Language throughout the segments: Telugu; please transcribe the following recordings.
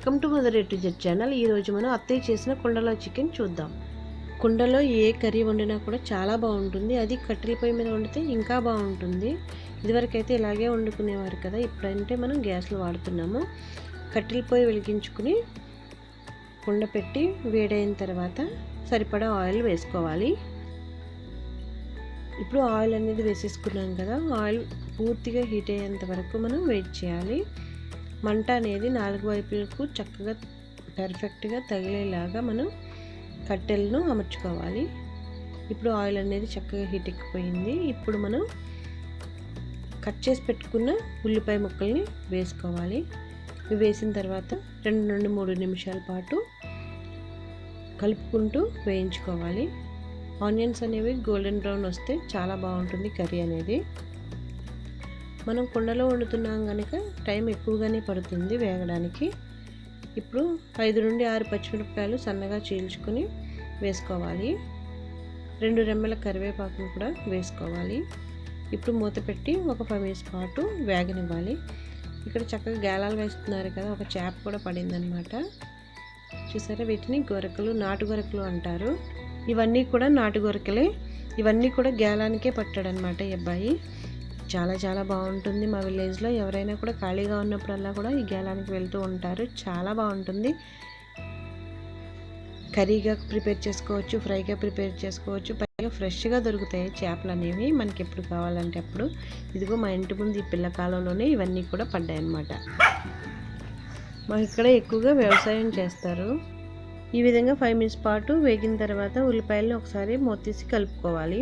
Welcome to mother to channel. ఈరోజు మనం అత్తయ్య చేసిన కుండలో చికెన్ చూద్దాం. కుండలో ఏ కర్రీ వండినా కూడా చాలా బాగుంటుంది. అది కట్టెల పొయ్యి మీద వండితే ఇంకా బాగుంటుంది. ఇదివరకైతే ఇలాగే వండుకునేవారు కదా ఇప్పుడంటే మనం గ్యాస్లు వాడుతున్నాము. కట్టెల పొయ్యి వెలిగించుకుని కుండ పెట్టి వేడైన తర్వాత సరిపడా ఆయిల్ వేసుకోవాలి. ఇప్పుడు ఆయిల్ అనేది వేసేసుకున్నాం కదా ఆయిల్ పూర్తిగా హీట్ అయ్యేంత వరకు మనం వెయిట్ చేయాలి. మంట అనేది నాలుగు వైపులకు చక్కగా పర్ఫెక్ట్గా తగిలేలాగా మనం కట్టెలను అమర్చుకోవాలి. ఇప్పుడు ఆయిల్ అనేది చక్కగా హీట్ ఎక్కిపోయింది. ఇప్పుడు మనం కట్ చేసి పెట్టుకున్న ఉల్లిపాయ ముక్కల్ని వేసుకోవాలి. ఇవి వేసిన తర్వాత రెండు నుండి మూడు నిమిషాల పాటు కలుపుకుంటూ వేయించుకోవాలి. ఆనియన్స్ అనేవి గోల్డెన్ బ్రౌన్ వస్తే చాలా బాగుంటుంది కర్రీ అనేది. మనం కుండలో వండుతున్నాం కనుక టైం ఎక్కువగానే పడుతుంది వేగడానికి. ఇప్పుడు ఐదు నుండి ఆరు పచ్చిమిరపకాయలు సన్నగా చీల్చుకొని వేసుకోవాలి. రెండు రెమ్మల కరివేపాకును కూడా వేసుకోవాలి. ఇప్పుడు మూత పెట్టి ఒక ఫైవ్ మినిట్స్ పాటు వేగనివ్వాలి. ఇక్కడ చక్కగా గేలాలు వేస్తున్నారు కదా ఒక చేప కూడా పడిందనమాట. చూసారా వీటిని గొరకలు నాటు గొరకలు అంటారు. ఇవన్నీ కూడా నాటు గొరకలే. ఇవన్నీ కూడా గేలానికే పట్టాడనమాట ఈ అబ్బాయి. చాలా చాలా బాగుంటుంది. మా విలేజ్లో ఎవరైనా కూడా ఖాళీగా ఉన్నప్పుడల్లా కూడా ఈ గేలానికి వెళ్తూ ఉంటారు. చాలా బాగుంటుంది. కర్రీగా ప్రిపేర్ చేసుకోవచ్చు ఫ్రైగా ప్రిపేర్ చేసుకోవచ్చు. పైగా ఫ్రెష్గా దొరుకుతాయి చేపలు అనేవి మనకి ఎప్పుడు కావాలంటే అప్పుడు. ఇదిగో మా ఇంటి ముందు ఈ పిల్లకాలంలోనే ఇవన్నీ కూడా పడ్డాయి అన్నమాట మా ఇక్కడ ఎక్కువగా వ్యవసాయం చేస్తారు. ఈ విధంగా ఫైవ్ మినిట్స్ పాటు వేగిన తర్వాత ఉల్లిపాయలను ఒకసారి మూతీసి కలుపుకోవాలి.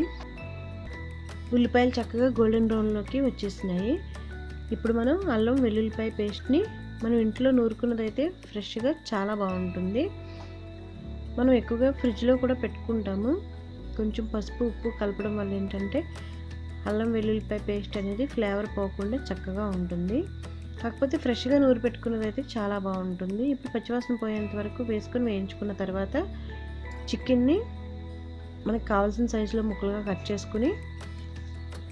ఉల్లిపాయలు చక్కగా గోల్డెన్ బ్రౌన్లోకి వచ్చేసినాయి. ఇప్పుడు మనం అల్లం వెల్లుల్లిపాయ పేస్ట్ని మనం ఇంట్లో నూరుకున్నదైతే ఫ్రెష్గా చాలా బాగుంటుంది. మనం ఎక్కువగా ఫ్రిడ్జ్లో కూడా పెట్టుకుంటాము. కొంచెం పసుపు ఉప్పు కలపడం వల్ల ఏంటంటే అల్లం వెల్లుల్లిపాయ పేస్ట్ అనేది ఫ్లేవర్ పోకుండా చక్కగా ఉంటుంది. కాకపోతే ఫ్రెష్గా నూరు పెట్టుకున్నదైతే చాలా బాగుంటుంది. ఇప్పుడు పచ్చివాసన పోయేంత వరకు వేసుకొని వేయించుకున్న తర్వాత చికెన్ని మనకు కావాల్సిన సైజులో ముక్కలుగా కట్ చేసుకుని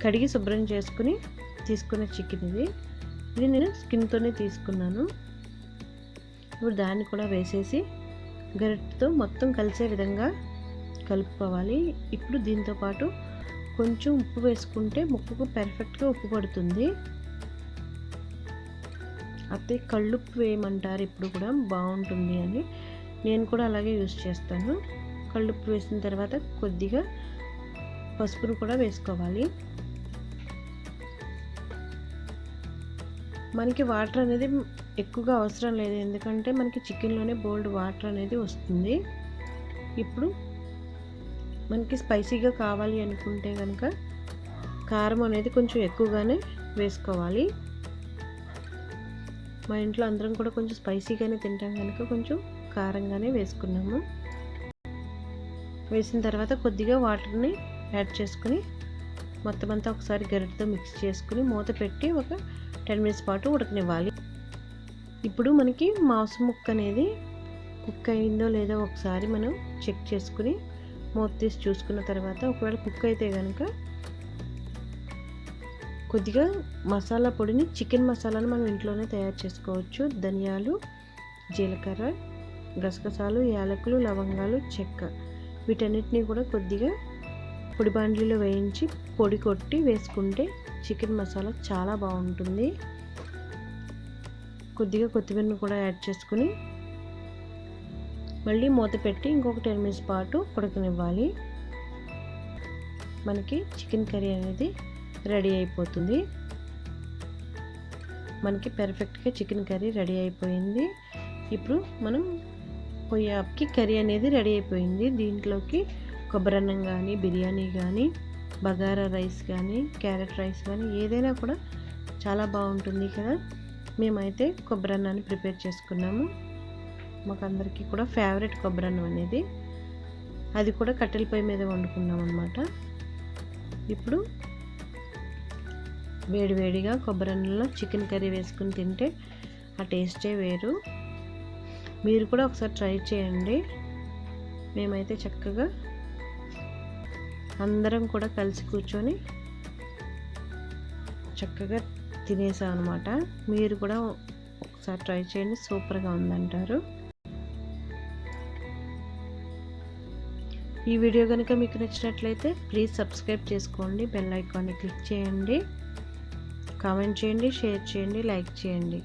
కడిగి శుభ్రం చేసుకుని తీసుకున్న చికెన్ ఇది. ఇది నేను స్కిన్తోనే తీసుకున్నాను. ఇప్పుడు దాన్ని కూడా వేసేసి గరిటతో మొత్తం కలిసే విధంగా కలుపుకోవాలి. ఇప్పుడు దీంతో పాటు కొంచెం ఉప్పు వేసుకుంటే ముక్కకు పర్ఫెక్ట్గా ఉప్పు పడుతుంది. అయితే కళ్ళుప్పు వేయమంటారు ఇప్పుడు కూడా బాగుంటుంది అని. నేను కూడా అలాగే యూస్ చేస్తాను. కళ్ళుప్పు వేసిన తర్వాత కొద్దిగా పసుపును కూడా వేసుకోవాలి. మనకి వాటర్ అనేది ఎక్కువగా అవసరం లేదు. ఎందుకంటే మనకి చికెన్లోనే బోల్డ్ వాటర్ అనేది వస్తుంది. ఇప్పుడు మనకి స్పైసీగా కావాలి అనుకుంటే కనుక కారం అనేది కొంచెం ఎక్కువగానే వేసుకోవాలి. మా ఇంట్లో అందరం కూడా కొంచెం స్పైసీగానే తింటాం కనుక కొంచెం కారంగానే వేసుకున్నాము. వేసిన తర్వాత కొద్దిగా వాటర్ని యాడ్ చేసుకుని మొత్తం అంతా ఒకసారి గరిటతో మిక్స్ చేసుకుని మూత పెట్టి ఒక టెన్ మినిట్స్ పాటు ఉడకనివ్వాలి. ఇప్పుడు మనకి మాంసం ముక్క అనేది కుక్ అయిందో లేదో ఒకసారి మనం చెక్ చేసుకుని మూత తీసి చూసుకున్న తర్వాత ఒకవేళ కుక్ అయితే కనుక కొద్దిగా మసాలా పొడిని చికెన్ మసాలాను మనం ఇంట్లోనే తయారు చేసుకోవచ్చు. ధనియాలు జీలకర్ర గసగసాలు యాలకులు లవంగాలు చెక్క వీటన్నిటిని కూడా కొద్దిగా పొడి బాండ్లీలో వేయించి పొడి కొట్టి వేసుకుంటే చికెన్ మసాలా చాలా బాగుంటుంది. కొద్దిగా కొత్తిమీరను కూడా యాడ్ చేసుకుని మళ్ళీ మూత పెట్టి ఇంకొక టెన్ మినిట్స్ పాటు ఉడకనివ్వాలి. మనకి చికెన్ కర్రీ అనేది రెడీ అయిపోతుంది. మనకి పెర్ఫెక్ట్గా చికెన్ కర్రీ రెడీ అయిపోయింది. ఇప్పుడు మనం పొయ్యాకి కర్రీ అనేది రెడీ అయిపోయింది. దీంట్లోకి కొబ్బరి అన్నం కానీ బిర్యానీ కానీ బగారా రైస్ కానీ క్యారెట్ రైస్ కానీ ఏదైనా కూడా చాలా బాగుంటుంది కదా. మేమైతే కొబ్బరి అన్నాన్ని ప్రిపేర్ చేసుకున్నాము. మాకు అందరికీ కూడా ఫేవరెట్ కొబ్బరి అన్నం అనేది. అది కూడా కట్టెల పొయ్యి మీద వండుకున్నాం అనమాట ఇప్పుడు వేడివేడిగా కొబ్బరి అన్నంలో చికెన్ కర్రీ వేసుకుని తింటే ఆ టేస్టే వేరు. మీరు కూడా ఒకసారి ట్రై చేయండి. మేమైతే చక్కగా అందరం కూడా కలిసి కూర్చొని చక్కగా తినేసాం అనమాట మీరు కూడా ఒకసారి ట్రై చేయండి సూపర్గా ఉందంటారు. ఈ వీడియో కనుక మీకు నచ్చినట్లయితే ప్లీజ్ సబ్స్క్రైబ్ చేసుకోండి బెల్ ఐకాన్ని క్లిక్ చేయండి. కామెంట్ చేయండి షేర్ చేయండి లైక్ చేయండి.